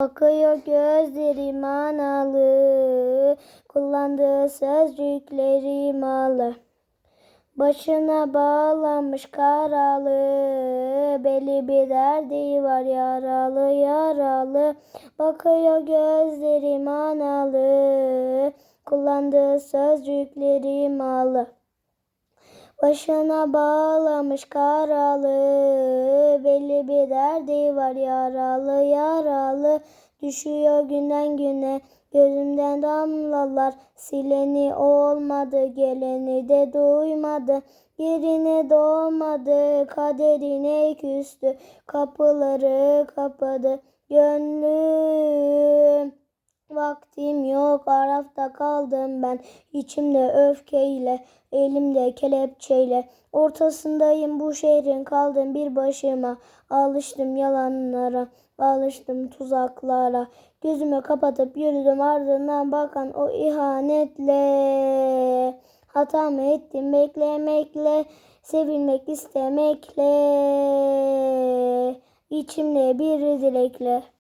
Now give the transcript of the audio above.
Bakıyor gözlerim analı, kullandığı sözcüklerim alı. Başına bağlanmış karalı, belli bir derdi var yaralı yaralı. Bakıyor gözlerim analı, kullandığı sözcüklerim alı. Başına bağlamış karalı, derdi var yaralı yaralı. Düşüyor günden güne, gözümden damlalar. Sileni olmadı, geleni de duymadı. Yerine doğmadı, kaderine küstü. Kapıları kapadı, gönlüm. Vaktim yok. Arafta kaldım ben. İçimde öfkeyle elimde kelepçeyle. Ortasındayım bu şehrin. Kaldım bir başıma. Alıştım yalanlara. Alıştım tuzaklara. Gözümü kapatıp yürüdüm. Ardından bakan o ihanetle. Hatamı ettim beklemekle. Sevilmek istemekle. İçimde bir dilekle